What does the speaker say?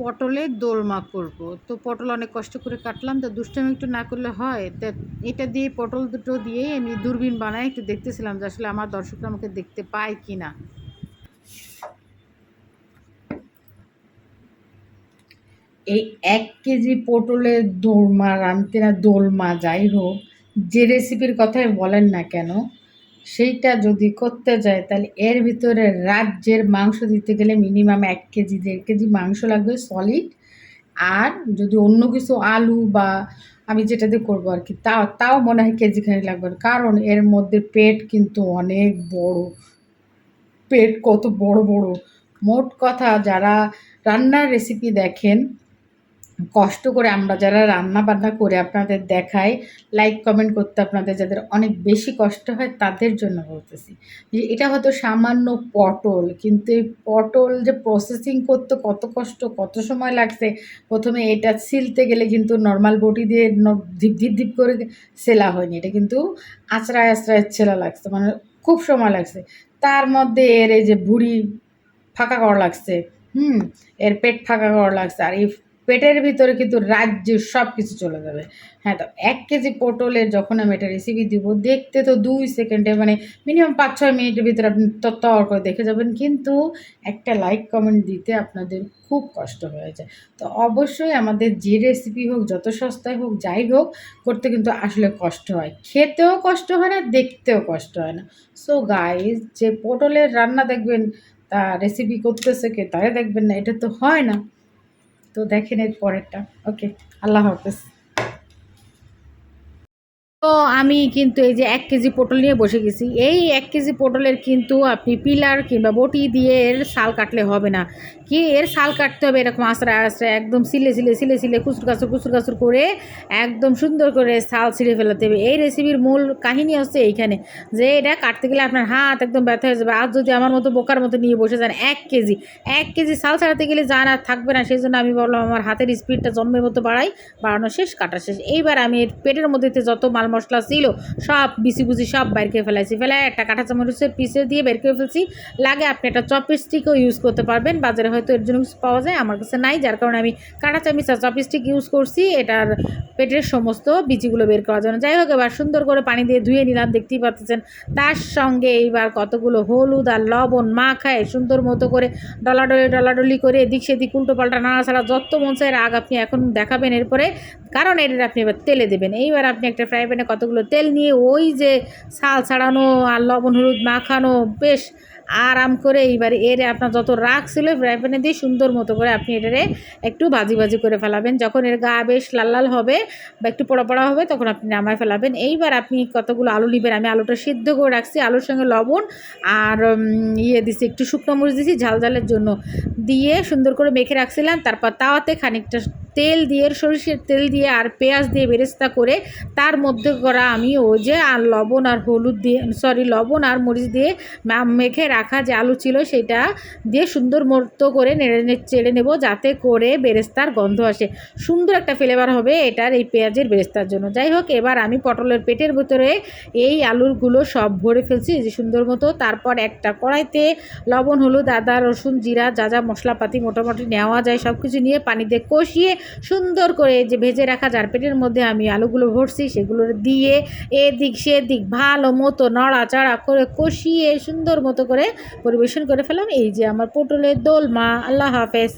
পটলের দোলমা করব। তো পটল অনেক কষ্ট করে কাটলাম, তো দুষ্টামি একটু না করলে হয়। তা এটা দিয়ে পটল দুটো দিয়েই আমি দূরবীন বানাই, একটু দেখতেছিলাম যে আসলে আমার দর্শকরা আমাকে দেখতে পায় কি না এই এক কেজি পটলের দোলমা রানতে না দোলমা যাই হোক, যে রেসিপির কথাই বলেন না কেন সেইটা যদি করতে যায়, তাহলে এর ভিতরে রাজ্যের মাংস দিতে গেলে মিনিমাম এক কেজি, দেড় কেজি মাংস লাগবে সলিড আর যদি অন্য কিছু আলু বা আমি যেটা দিয়ে করব আর কি, তাও তাও মনে হয় কেজিখানি লাগবে। কারণ এর মধ্যে পেট কিন্তু অনেক বড়। পেট কত বড় বড়। মোট কথা যারা রান্নার রেসিপি দেখেন কষ্ট করে আমরা যারা রান্না বান্না করে আপনাদের দেখাই লাইক কমেন্ট করতে আপনাদের যাদের অনেক বেশি কষ্ট হয় তাদের জন্য বলতেছি। যে এটা হয়তো সামান্য পটল, কিন্তু এই পটল যে প্রসেসিং করতে কত কষ্ট, কত সময় লাগছে, প্রথমে এটা ছিলতে গেলে কিন্তু নর্মাল বটি দিয়ে ধিপ ধিপ ধিপ করে সেলা হয়নি, এটা কিন্তু আঁচড়ায় আঁচড়ায় ছেলা লাগছে মানে খুব সময় লাগছে। তার মধ্যে এর এই যে ভুড়ি ফাঁকা করা লাগছে, হুম, এর পেট ফাঁকা করা লাগছে, আর এই পেটের ভিতরে কিন্তু রাজ্য সব কিছু চলে যাবে। হ্যাঁ তো এক কেজি পটলের যখন আমি এটা রেসিপি দিব, দেখতে তো দুই সেকেন্ডে মানে মিনিমাম পাঁচ ছয় মিনিটের ভিতরে আপনি তত্তর করে দেখে যাবেন। কিন্তু একটা লাইক কমেন্ট দিতে আপনাদের খুব কষ্ট হয়ে যায় তো অবশ্যই আমাদের যে রেসিপি হোক, যত সস্তায় হোক, যাই হোক, করতে কিন্তু আসলে কষ্ট হয়। খেতেও কষ্ট হয় না, দেখতেও কষ্ট হয় না। সো গাইজ যে পটলের রান্না দেখবেন, তা রেসিপি করতেছে কে তাই দেখবেন না, এটা তো হয় না। তো দেখেন এর পরেরটা। ওকে, আল্লাহ হাফেজ। তো আমি কিন্তু এই যে এক কেজি পটল নিয়ে বসে গেছি। এই এক কেজি পটলের কিন্তু আপনি পিলার কিংবা বটি দিয়ে শাল কাটলে হবে না। কি? এর শাল কাটতে হবে এরকম আশ্রয় আশ্রয়, একদম সিলে সিলে সিলে সিলে কুচুর কাচুর কুচুর কাচুর করে একদম সুন্দর করে শাল ছিঁড়ে ফেলাতে হবে। এই রেসিপির মূল কাহিনী হচ্ছে এইখানে, যে এটা কাটতে গেলে আপনার হাত একদম ব্যথা হয়ে যাবে। আর যদি আমার মতো বোকার মতো নিয়ে বসে যান এক কেজি এক কেজি শাল ছাড়াতে গেলে যা না থাকবে না সেই জন্য আমি বললাম আমার হাতের স্পিডটা জন্মের মতো বাড়াই, বাড়ানো শেষ, কাটা শেষ। এইবার আমি এর পেটের মধ্যে যত মাল মশলা ছিল, সব বিসি বুসি সব বাইর করে ফেলাইছি। ফেলায় একটা কাঁটা চামচের পিসে দিয়ে বের করে ফেলছি। লাগে আপনি একটা চপস্টিকও ইউজ করতে পারবেন, বাজারে হয়তো এর জন্য কিছু পাওয়া যায়, আমার কাছে নাই, যার কারণে আমি কাঁটা চামচ আর চপস্টিক ইউজ করছি, এটার পেটের সমস্ত বিচিগুলো বের করার জন্য। যাই হোক, এবার সুন্দর করে পানি দিয়ে ধুয়ে নিলাম, দেখতেই পাচ্ছেন তার সঙ্গে এইবার কতগুলো হলুদ আর লবণ মাখায় সুন্দর মতো করে ডলাডলি ডলাডলি করে এদিক সেদিক উল্টো পাল্টা নাড়াছাড়া যত মন চায় রাগ আপনি এখন দেখাবেন এরপরে, কারণ এটা আপনি এবার তেলে দেবেন। এইবার আপনি একটা ফ্রাই প্যানে কতগুলো তেল নিয়ে ওই যে ছাল ছাড়ানো আর লবণ, হলুদ মাখানো, বেশ আরাম করে এইবার এর আপনার যত রাগ ছিল, ফ্রাই প্যানে দিয়ে সুন্দর মতো করে আপনি এটারে একটু ভাজি ভাজি করে ফেলাবেন। যখন এর গা বেশ লাল লাল হবে বা একটু পোড়া পোড়া হবে, তখন আপনি নামায় ফেলাবেন। এইবার আপনি কতগুলো আলু নেবেন, আমি আলুটা সিদ্ধ করে রাখছি। আলুর সঙ্গে লবণ আর ইয়ে দিছি, একটু শুকনো মরিচ দিছি, ঝাল ঝালের জন্য। দিয়ে সুন্দর করে মেখে রাখছিলাম, তারপর তাওয়াতে খানিকটা তেল দিয়ে, সরিষের তেল দিয়ে আর পেঁয়াজ দিয়ে বেরেস্তা করে তার মধ্যে করা আমি ওই যে আর লবণ আর হলুদ দিয়ে সরি লবণ আর মরিচ দিয়ে মেখে রাখা যে আলু ছিল সেটা দিয়ে সুন্দর মতো করে নেড়ে চেড়ে নেব যাতে করে বেরেস্তার গন্ধ আসে। সুন্দর একটা ফ্লেভার হবে এটার এই পেঁয়াজের বেরেস্তার জন্য। যাই হোক, এবার আমি পটলের পেটের ভিতরে এই আলুরগুলো সব ভরে ফেলছি যে সুন্দর মতো। তারপর একটা কড়াইতে লবণ, হলুদ, আদা, রসুন, জিরা, যা যা মশলাপাতি মোটামুটি নেওয়া যায় সব কিছু নিয়ে পানিতে কষিয়ে সুন্দর করে যে ভেজে রাখা যার পেটের মধ্যে আমি আলুগুলো ভরছি, সেগুলো দিয়ে এদিক সেদিক ভালো মতো নড়াচড়া করে কষিয়ে সুন্দর মতো করে পরিবেশন করে ফেলাম। এই যে আমার পটলের দোলমা, আল্লাহ হাফেজ।